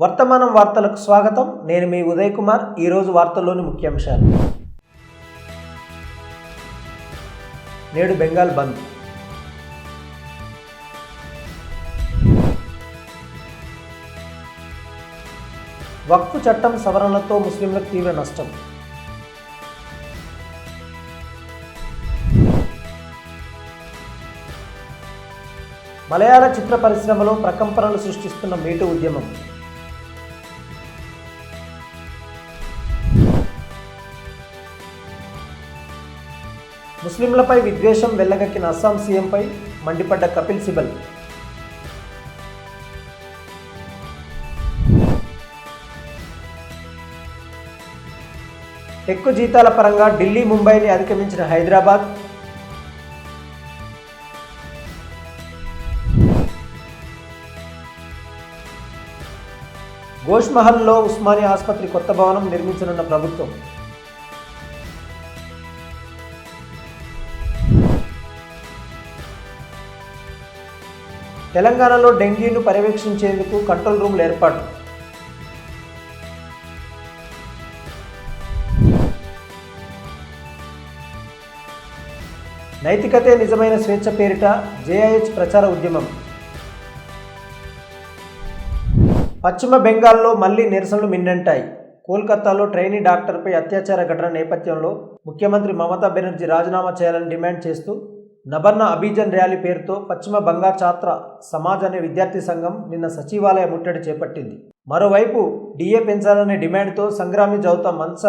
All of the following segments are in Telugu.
వర్తమానం వార్తలకు స్వాగతం. నేను మీ ఉదయ్ కుమార్. ఈరోజు వార్తల్లోని ముఖ్యాంశాలు. నేడు బెంగాల్ బంద్. వక్ఫ్ చట్టం సవరణలతో ముస్లింలకు తీవ్ర నష్టం. మలయాళ చిత్ర పరిశ్రమలో ప్రకంపనలు సృష్టిస్తున్న మీటు ఉద్యమం. ముస్లింలపై విద్వేషం వెళ్ళగక్కిన అస్సాం సీఎంపై మండిపడ్డ కపిల్ సిబల్. ఎక్కువ జీతాల పరంగా ఢిల్లీ ముంబైని అధిగమించిన హైదరాబాద్. గోష్మహల్లో ఉస్మానియా ఆసుపత్రి కొత్త భవనం నిర్మించనున్న ప్రభుత్వం. తెలంగాణలో డెంగీను పర్యవేక్షించేందుకు కంట్రోల్ రూమ్లు ఏర్పాటు. నైతికతే నిజమైన స్వేచ్ఛ పేరిట జేఐహెచ్ ప్రచార ఉద్యమం. పశ్చిమ బెంగాల్లో మళ్ళీ నిరసనలు మిన్నంటాయి. కోల్కతాలో ట్రైనీ డాక్టర్పై అత్యాచార ఘటన నేపథ్యంలో ముఖ్యమంత్రి మమతా బెనర్జీ రాజీనామా చేయాలని డిమాండ్ చేస్తూ నబర్ణ అభిజన్ ర్యాలీ పేరుతో పశ్చిమ బంగా ఛాత్ర సమాజ్ అనే విద్యార్థి సంఘం నిన్న సచివాలయ ముట్టడి చేపట్టింది. మరోవైపు డిఏ పెంచాలనే డిమాండ్తో సంగ్రామి జౌత మన్స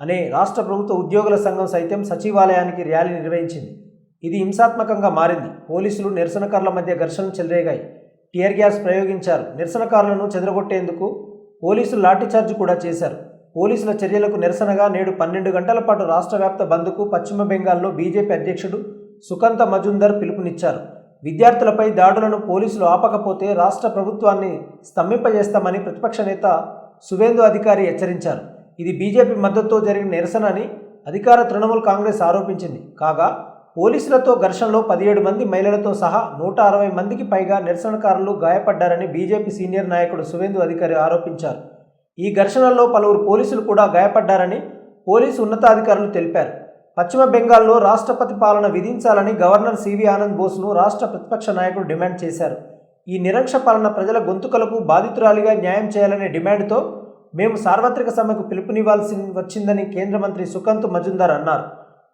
అనే రాష్ట్ర ప్రభుత్వ ఉద్యోగుల సంఘం సైతం సచివాలయానికి ర్యాలీ నిర్వహించింది. ఇది హింసాత్మకంగా మారింది. పోలీసులు నిరసనకారుల మధ్య ఘర్షణలు చెలరేగాయి. టియర్ గ్యాస్ ప్రయోగించారు. నిరసనకారులను చెదరగొట్టేందుకు పోలీసులు లాఠీచార్జ్ కూడా చేశారు. పోలీసుల చర్యలకు నిరసనగా నేడు పన్నెండు గంటల పాటు రాష్ట్ర వ్యాప్త బంద్కు పశ్చిమ బెంగాల్లో బీజేపీ అధ్యక్షుడు సుకంత మజుందర్ పిలుపునిచ్చారు. విద్యార్థులపై దాడులను పోలీసులు ఆపకపోతే రాష్ట్ర ప్రభుత్వాన్ని స్తంభింపజేస్తామని ప్రతిపక్ష నేత సువేందు అధికారి హెచ్చరించారు. ఇది బీజేపీ మద్దతుతో జరిగిన నిరసన అని అధికార తృణమూల్ కాంగ్రెస్ ఆరోపించింది. కాగా పోలీసులతో ఘర్షణలో పదిహేడు మంది మహిళలతో సహా నూట అరవై మందికి పైగా నిరసనకారులు గాయపడ్డారని బీజేపీ సీనియర్ నాయకుడు సువేందు అధికారి ఆరోపించారు. ఈ ఘర్షణల్లో పలువురు పోలీసులు కూడా గాయపడ్డారని పోలీసు ఉన్నతాధికారులు తెలిపారు. పశ్చిమ బెంగాల్లో రాష్ట్రపతి పాలన విధించాలని గవర్నర్ సివి ఆనంద్ బోస్ను రాష్ట్ర ప్రతిపక్ష నాయకులు డిమాండ్ చేశారు. ఈ నిరంక్ష పాలన ప్రజల గొంతుకలకు బాధితురాలిగా న్యాయం చేయాలనే డిమాండ్తో మేము సార్వత్రిక సమ్మెకు పిలుపునివ్వాల్సి వచ్చిందని కేంద్ర మంత్రి సుకంత్ మజుందార్ అన్నారు.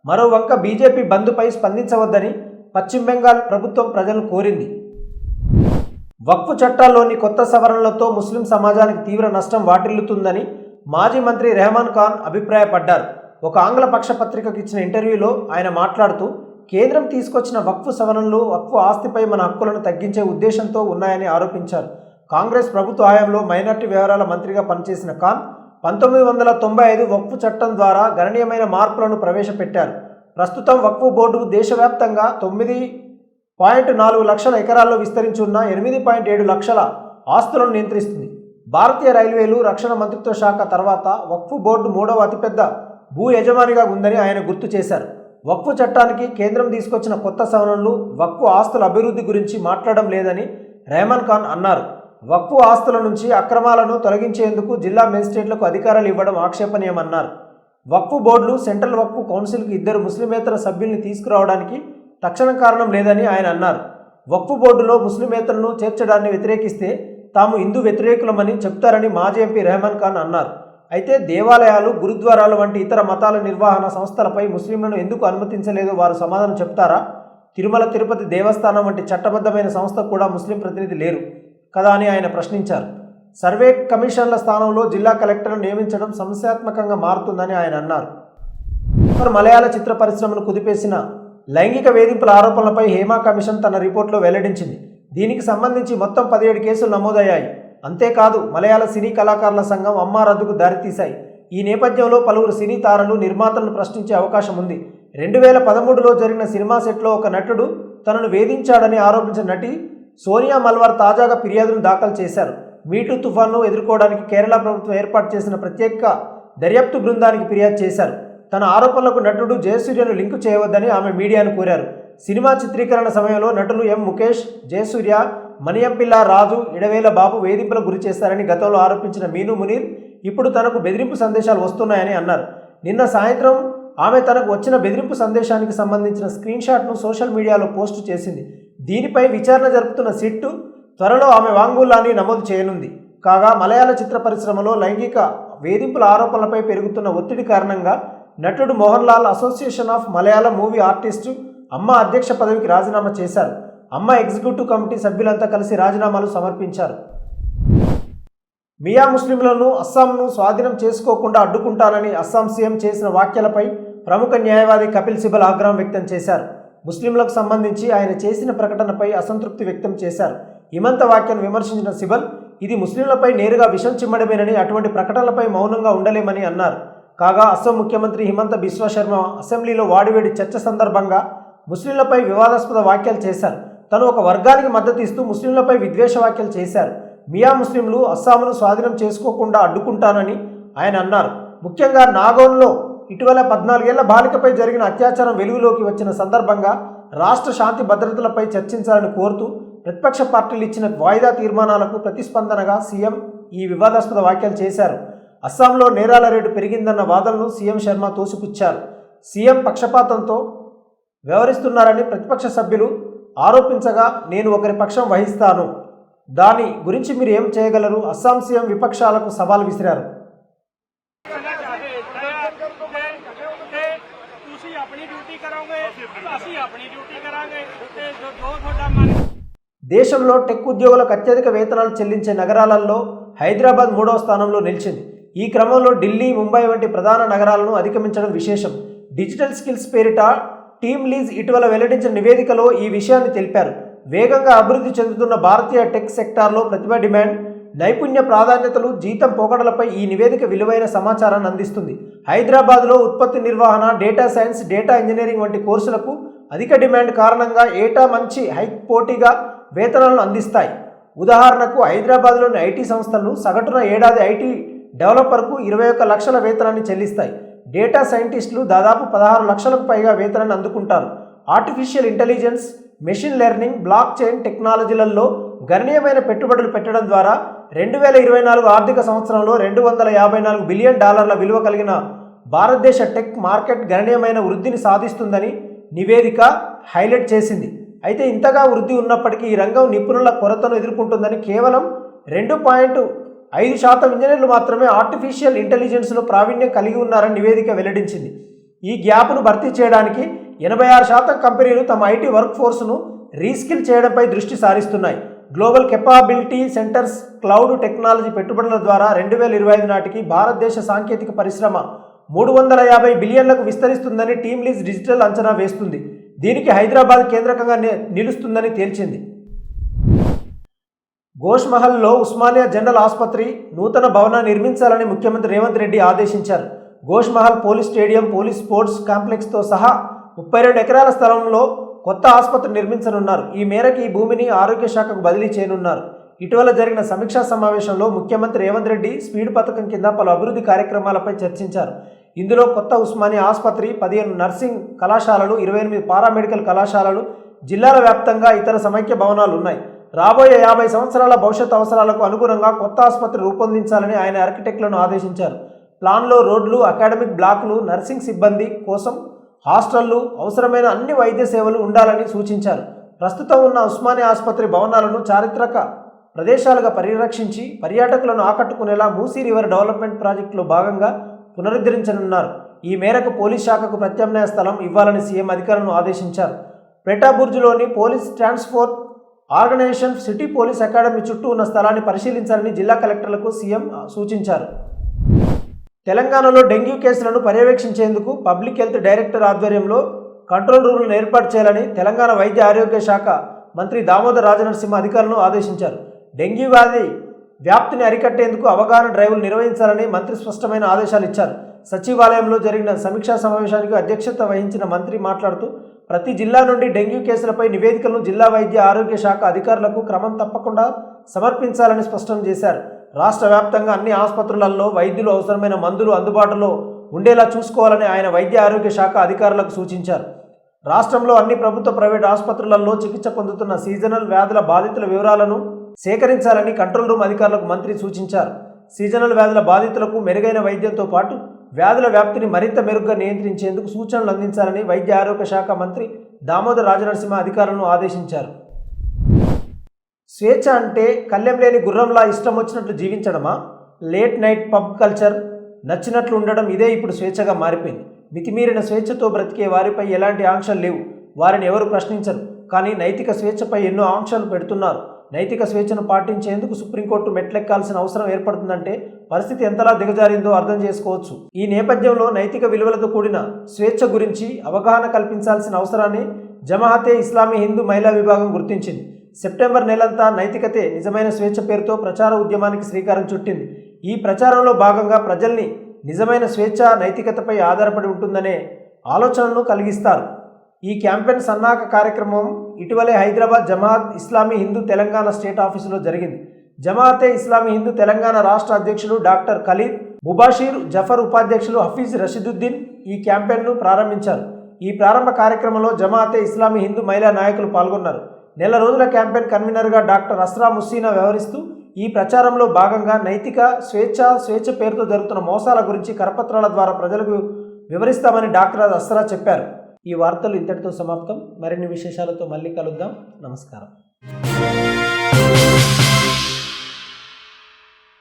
మరోవంక బీజేపీ బంద్పై స్పందించవద్దని పశ్చిమ బెంగాల్ ప్రభుత్వం ప్రజలను కోరింది. వక్ఫ్ చట్టాల్లోని కొత్త సవరణలతో ముస్లిం సమాజానికి తీవ్ర నష్టం వాటిల్లుతుందని మాజీ మంత్రి రెహమాన్ ఖాన్ అభిప్రాయపడ్డారు. ఒక ఆంగ్ల పక్షపత్రికకు ఇచ్చిన ఇంటర్వ్యూలో ఆయన మాట్లాడుతూ కేంద్రం తీసుకొచ్చిన వక్ఫ్ సవరణలు వక్ఫ్ ఆస్తిపై మన హక్కులను తగ్గించే ఉద్దేశంతో ఉన్నాయని ఆరోపించారు. కాంగ్రెస్ ప్రభుత్వ హయాంలో మైనార్టీ వ్యవహారాల మంత్రిగా పనిచేసిన ఖాన్ పంతొమ్మిది వందల తొంభై ఐదు వక్ఫ్ చట్టం ద్వారా గణనీయమైన మార్పులను ప్రవేశపెట్టారు. ప్రస్తుతం వక్ఫ్ బోర్డు దేశవ్యాప్తంగా తొమ్మిది పాయింట్ నాలుగు లక్షల ఎకరాల్లో విస్తరించి ఉన్న ఎనిమిది పాయింట్ ఏడు లక్షల ఆస్తులను నియంత్రిస్తుంది. భారతీయ రైల్వేలు రక్షణ మంత్రిత్వ శాఖ తర్వాత వక్ఫ్ బోర్డు మూడవ అతిపెద్ద భూ యజమానిగా ఉందని ఆయన గుర్తు చేశారు. వక్ఫ్ చట్టానికి కేంద్రం తీసుకొచ్చిన కొత్త సవరణలు వక్ఫ్ ఆస్తుల అభివృద్ధి గురించి మాట్లాడడం లేదని రెహమాన్ ఖాన్ అన్నారు. వక్ఫ్ ఆస్తుల నుంచి అక్రమాలను తొలగించేందుకు జిల్లా మేజిస్ట్రేట్లకు అధికారాలు ఇవ్వడం ఆక్షేపణీయమన్నారు. వక్ఫ్ బోర్డులు సెంట్రల్ వక్ఫ్ కౌన్సిల్కి ఇద్దరు ముస్లిమేతర సభ్యుల్ని తీసుకురావడానికి తక్షణ కారణం లేదని ఆయన అన్నారు. వక్ఫ్ బోర్డులో ముస్లిమేతరను చేర్చడాన్ని వ్యతిరేకిస్తే తాము హిందూ వ్యతిరేకులమని చెప్తారని మాజీ ఎంపీ రెహమాన్ ఖాన్ అన్నారు. అయితే దేవాలయాలు గురుద్వారాలు వంటి ఇతర మతాల నిర్వహణ సంస్థలపై ముస్లింలను ఎందుకు అనుమతించలేదో? వారు సమాధానం చెప్తారా? తిరుమల తిరుపతి దేవస్థానం వంటి చట్టబద్ధమైన సంస్థ కూడా ముస్లిం ప్రతినిధి లేరు కదా అని ఆయన ప్రశ్నించారు. సర్వే కమిషన్ల స్థానంలో జిల్లా కలెక్టర్ను నియమించడం సమస్యాత్మకంగా మారుతుందని ఆయన అన్నారు. మలయాళ చిత్ర పరిశ్రమను కుదిపేసిన లైంగిక వేధింపుల ఆరోపణలపై హేమా కమిషన్ తన రిపోర్ట్లో వెల్లడించింది. దీనికి సంబంధించి మొత్తం పదిహేడు కేసులు నమోదయ్యాయి. అంతేకాదు మలయాళ సినీ కళాకారుల సంఘం అమ్మా రద్దుకు దారితీశాయి. ఈ నేపథ్యంలో పలువురు సినీ తారలు నిర్మాతలను ప్రశ్నించే అవకాశం ఉంది. రెండు వేల పదమూడులో జరిగిన సినిమా సెట్లో ఒక నటుడు తనను వేధించాడని ఆరోపించిన నటి సోనియా మల్వార్ తాజాగా ఫిర్యాదును దాఖలు చేశారు. మీటూ తుఫాను ఎదుర్కోవడానికి కేరళ ప్రభుత్వం ఏర్పాటు చేసిన ప్రత్యేక దర్యాప్తు బృందానికి ఫిర్యాదు చేశారు. తన ఆరోపణలకు నటుడు జయసూర్యను లింకు చేయవద్దని ఆమె మీడియాను కోరారు. సినిమా చిత్రీకరణ సమయంలో నటులు ఎం ముఖేష్ జయసూర్య మణియంపిల్ల రాజు ఇడవేల బాబు వేధింపులకు గురి చేశారని గతంలో ఆరోపించిన మీను మునీర్ ఇప్పుడు తనకు బెదిరింపు సందేశాలు వస్తున్నాయని అన్నారు. నిన్న సాయంత్రం ఆమె తనకు వచ్చిన బెదిరింపు సందేశానికి సంబంధించిన స్క్రీన్ షాట్ను సోషల్ మీడియాలో పోస్ట్ చేసింది. దీనిపై విచారణ జరుపుతున్న సిట్టు త్వరలో ఆమె వాంగ్మూలాన్ని నమోదు చేయనుంది. కాగా మలయాళ చిత్ర పరిశ్రమలో లైంగిక వేధింపుల ఆరోపణలపై పెరుగుతున్న ఒత్తిడి కారణంగా నటుడు Mohanlal association of Malayalam movie artist Amma అధ్యక్ష పదవికి రాజీనామా చేశారు. అమ్మ ఎగ్జిక్యూటివ్ కమిటీ సభ్యులంతా కలిసి రాజీనామాలు సమర్పించారు. మియా ముస్లింలను అస్సాంను స్వాధీనం చేసుకోకుండా అడ్డుకుంటానని అస్సాం సీఎం చేసిన వ్యాఖ్యలపై ప్రముఖ న్యాయవాది కపిల్ సిబల్ ఆగ్రహం వ్యక్తం చేశారు. ముస్లింలకు సంబంధించి ఆయన చేసిన ప్రకటనపై అసంతృప్తి వ్యక్తం చేశారు. హిమంత వాక్యను విమర్శించిన సిబల్ ఇది ముస్లింలపై నేరుగా విషం చిమ్మడమేనని అటువంటి ప్రకటనలపై మౌనంగా ఉండలేమని అన్నారు. కాగా అస్సాం ముఖ్యమంత్రి హిమంత బిశ్వ శర్మ అసెంబ్లీలో వాడివేడి చర్చ సందర్భంగా ముస్లింలపై వివాదాస్పద వ్యాఖ్యలు చేశారు. తను ఒక వర్గానికి మద్దతు ఇస్తూ ముస్లింలపై విద్వేష వ్యాఖ్యలు చేశారు. మియా ముస్లింలు అస్సాంను స్వాధీనం చేసుకోకుండా అడ్డుకుంటానని ఆయన అన్నారు. ముఖ్యంగా నాగోన్లో ఇటీవల పద్నాలుగేళ్ళ బాలికపై జరిగిన అత్యాచారం వెలుగులోకి వచ్చిన సందర్భంగా రాష్ట్ర శాంతి భద్రతలపై చర్చించాలని కోరుతూ ప్రతిపక్ష పార్టీలు ఇచ్చిన వాయిదా తీర్మానాలకు ప్రతిస్పందనగా సీఎం ఈ వివాదాస్పద వ్యాఖ్యలు చేశారు. అస్సాంలో నేరాల రేటు పెరిగిందన్న వాదనను సీఎం శర్మ తోసిపుచ్చారు. సీఎం పక్షపాతంతో వ్యవహరిస్తున్నారని ప్రతిపక్ష సభ్యులు ఆరోపించగా నేను ఒకరి పక్షం వహిస్తాను. దాని గురించి మీరు ఏం చేయగలరు? అస్సాం సీఎం విపక్షాలకు సవాల్ విసిరారు. దేశంలో టెక్ ఉద్యోగులకు అత్యధిక వేతనాలు చెల్లించే నగరాలలో హైదరాబాద్ మూడవ స్థానంలో నిలిచింది. ఈ క్రమంలో ఢిల్లీ ముంబై వంటి ప్రధాన నగరాలను అధిగమించడం విశేషం. డిజిటల్ స్కిల్స్ పేరిట టీమ్ లీజ్ ఇటీవల వెల్లడించిన నివేదికలో ఈ విషయాన్ని తెలిపారు. వేగంగా అభివృద్ధి చెందుతున్న భారతీయ టెక్ సెక్టార్లో ప్రతిభ డిమాండ్ నైపుణ్య ప్రాధాన్యతలు జీతం పోకడలపై ఈ నివేదిక విలువైన సమాచారాన్ని అందిస్తుంది. హైదరాబాద్లో ఉత్పత్తి నిర్వహణ డేటా సైన్స్ డేటా ఇంజనీరింగ్ వంటి కోర్సులకు అధిక డిమాండ్ కారణంగా ఏటా మంచి హై పోటీగా వేతనాలను అందిస్తాయి. ఉదాహరణకు హైదరాబాద్లోని ఐటీ సంస్థలు సగటున ఏడాది ఐటీ డెవలపర్కు ఇరవై ఒక్క లక్షల వేతనాన్ని చెల్లిస్తాయి. డేటా సైంటిస్టులు దాదాపు పదహారు లక్షలకు పైగా వేతనాన్ని అందుకుంటారు. Artificial intelligence machine learning blockchain టెక్నాలజీలలో గణనీయమైన పెట్టుబడులు పెట్టడం ద్వారా రెండు వేల ఇరవై నాలుగు ఆర్థిక సంవత్సరంలో రెండు వందల యాభై నాలుగు బిలియన్ డాలర్ల విలువ కలిగిన భారతదేశ టెక్ మార్కెట్ గణనీయమైన వృద్ధిని సాధిస్తుందని నివేదిక హైలైట్ చేసింది. అయితే ఇంతగా వృద్ధి ఉన్నప్పటికీ ఈ రంగం నిపుణుల కొరతను ఎదుర్కొంటుందని కేవలం రెండు పాయింట్ ఐదు శాతం ఇంజనీర్లు మాత్రమే ఆర్టిఫిషియల్ ఇంటెలిజెన్స్లో ప్రావీణ్యం కలిగి ఉన్నారని నివేదిక వెల్లడించింది. ఈ గ్యాప్ను భర్తీ చేయడానికి ఎనభై ఆరు శాతం కంపెనీలు తమ ఐటీ వర్క్ ఫోర్స్ను రీస్కిల్ చేయడంపై దృష్టి సారిస్తున్నాయి. Global capability centres cloud technology పెట్టుబడుల ద్వారా రెండు వేల ఇరవై ఐదు నాటికి భారతదేశ సాంకేతిక పరిశ్రమ మూడు వందల యాభై బిలియన్లకు విస్తరిస్తుందని టీమ్ లీజ్ డిజిటల్ అంచనా వేస్తుంది. దీనికి హైదరాబాద్ కేంద్రకంగా ని- నిలుస్తుందని తేల్చింది. గోష్మహల్లో ఉస్మానియా జనరల్ ఆసుపత్రి నూతన భవన నిర్మించాలని ముఖ్యమంత్రి రేవంత్ రెడ్డి ఆదేశించారు. Goshamahal police stadium police sports కాంప్లెక్స్తో సహా ముప్పై రెండు ఎకరాల స్థలంలో కొత్త ఆసుపత్రి నిర్మించనున్నారు. ఈ మేరకు ఈ భూమిని ఆరోగ్య శాఖకు బదిలీ చేయనున్నారు. ఇటీవల జరిగిన సమీక్షా సమావేశంలో ముఖ్యమంత్రి రేవంత్ రెడ్డి స్పీడ్ పథకం కింద పలు అభివృద్ధి కార్యక్రమాలపై చర్చించారు. ఇందులో కొత్త ఉస్మానియా ఆసుపత్రి పదిహేను నర్సింగ్ కళాశాలలు ఇరవై ఎనిమిది పారామెడికల్ కళాశాలలు జిల్లాల వ్యాప్తంగా ఇతర సమైక్య భవనాలు ఉన్నాయి. రాబోయే యాభై సంవత్సరాల భవిష్యత్ అవసరాలకు అనుగుణంగా కొత్త ఆసుపత్రి రూపొందించాలని ఆయన ఆర్కిటెక్టులను ఆదేశించారు. ప్లాన్లో రోడ్లు అకాడమిక్ బ్లాక్లు నర్సింగ్ సిబ్బంది కోసం హాస్టళ్ళు అవసరమైన అన్ని వైద్య సేవలు ఉండాలని సూచించారు. ప్రస్తుతం ఉన్న ఉస్మానియా ఆసుపత్రి భవనాలను చారిత్రక ప్రదేశాలుగా పరిరక్షించి పర్యాటకులను ఆకట్టుకునేలా మూసీ రివర్ డెవలప్మెంట్ ప్రాజెక్టులో భాగంగా పునరుద్ధరించనున్నారు. ఈ మేరకు పోలీస్ శాఖకు ప్రత్యామ్నాయ స్థలం ఇవ్వాలని సీఎం అధికారులను ఆదేశించారు. పెటాబుర్జ్లోని police transport organisation city police academy చుట్టూ ఉన్న స్థలాన్ని పరిశీలించాలని జిల్లా కలెక్టర్లకు సీఎం సూచించారు. తెలంగాణలో డెంగ్యూ కేసులను పర్యవేక్షించేందుకు పబ్లిక్ హెల్త్ డైరెక్టర్ ఆధ్వర్యంలో కంట్రోల్ రూమ్లను ఏర్పాటు చేయాలని తెలంగాణ వైద్య ఆరోగ్య శాఖ మంత్రి దామోదర్ రాజనరసింహ అధికారులను ఆదేశించారు. డెంగ్యూ వ్యాధి వ్యాప్తిని అరికట్టేందుకు అవగాహన డ్రైవ్లు నిర్వహించాలని మంత్రి స్పష్టమైన ఆదేశాలు ఇచ్చారు. సచివాలయంలో జరిగిన సమీక్షా సమావేశానికి అధ్యక్షత వహించిన మంత్రి మాట్లాడుతూ ప్రతి జిల్లా నుండి డెంగ్యూ కేసులపై నివేదికలను జిల్లా వైద్య ఆరోగ్య శాఖ అధికారులకు క్రమం తప్పకుండా సమర్పించాలని స్పష్టం చేశారు. రాష్ట్ర వ్యాప్తంగా అన్ని ఆసుపత్రులలో వైద్యులు అవసరమైన మందులు అందుబాటులో ఉండేలా చూసుకోవాలని ఆయన వైద్య ఆరోగ్య శాఖ అధికారులకు సూచించారు. రాష్ట్రంలో అన్ని ప్రభుత్వ ప్రైవేట్ ఆసుపత్రులలో చికిత్స పొందుతున్న సీజనల్ వ్యాధుల బాధితుల వివరాలను సేకరించాలని కంట్రోల్ రూమ్ అధికారులకు మంత్రి సూచించారు. సీజనల్ వ్యాధుల బాధితులకు మెరుగైన వైద్యంతో పాటు వ్యాధుల వ్యాప్తిని మరింత మెరుగ్గా నియంత్రించేందుకు సూచనలు అందించాలని వైద్య ఆరోగ్య శాఖ మంత్రి దామోదర్ రాజనరసింహ అధికారులను ఆదేశించారు. స్వేచ్ఛ అంటే కళ్ళెం లేని గుర్రంలా ఇష్టం వచ్చినట్లు జీవించడమా? లేట్ నైట్ పబ్ కల్చర్ నచ్చినట్లు ఉండడం ఇదే ఇప్పుడు స్వేచ్ఛగా మారిపోయింది. మితిమీరిన స్వేచ్ఛతో బ్రతికే వారిపై ఎలాంటి ఆంక్షలు లేవు. వారిని ఎవరు ప్రశ్నించరు. కానీ నైతిక స్వేచ్ఛపై ఎన్నో ఆంక్షలు పెడుతున్నారు. నైతిక స్వేచ్ఛను పాటించేందుకు సుప్రీంకోర్టు మెట్లెక్కాల్సిన అవసరం ఏర్పడుతుందంటే పరిస్థితి ఎంతలా దిగజారిందో అర్థం చేసుకోవచ్చు. ఈ నేపథ్యంలో నైతిక విలువలతో కూడిన స్వేచ్ఛ గురించి అవగాహన కల్పించాల్సిన అవసరాన్ని జమాహతే ఇస్లామీ హిందూ మహిళా విభాగం గుర్తించింది. సెప్టెంబర్ నెలంతా నైతికతే నిజమైన స్వేచ్ఛ పేరుతో ప్రచార ఉద్యమానికి శ్రీకారం చుట్టింది. ఈ ప్రచారంలో భాగంగా ప్రజల్ని నిజమైన స్వేచ్ఛ నైతికతపై ఆధారపడి ఉంటుందనే ఆలోచనను కలిగిస్తారు. ఈ క్యాంపెయిన్ సన్నాహక కార్యక్రమం ఇటీవలే హైదరాబాద్ జమాత్ ఇస్లామీ హిందూ తెలంగాణ స్టేట్ ఆఫీసులో జరిగింది. జమాతే ఇస్లామీ హిందూ తెలంగాణ రాష్ట్ర అధ్యక్షులు డాక్టర్ ఖలీద్ ముబాషీర్ జఫర్ ఉపాధ్యక్షులు హఫీజ్ రషీదుద్దీన్ ఈ క్యాంపెయిన్ను ప్రారంభించారు. ఈ ప్రారంభ కార్యక్రమంలో జమాతే ఇస్లామీ హిందూ మహిళా నాయకులు పాల్గొన్నారు. నెల రోజుల క్యాంపెయిన్ కన్వీనర్గా డాక్టర్ అస్రా ముస్సీనా వ్యవహరిస్తూ ఈ ప్రచారంలో భాగంగా నైతిక స్వేచ్ఛ స్వేచ్ఛ పేరుతో జరుగుతున్న మోసాల గురించి కరపత్రాల ద్వారా ప్రజలకు వివరిస్తామని డాక్టర్ అస్రా చెప్పారు. ఈ వార్తలు ఇంతటితో సమాప్తం. మరిన్ని విశేషాలతో మళ్ళీ కలుద్దాం. నమస్కారం.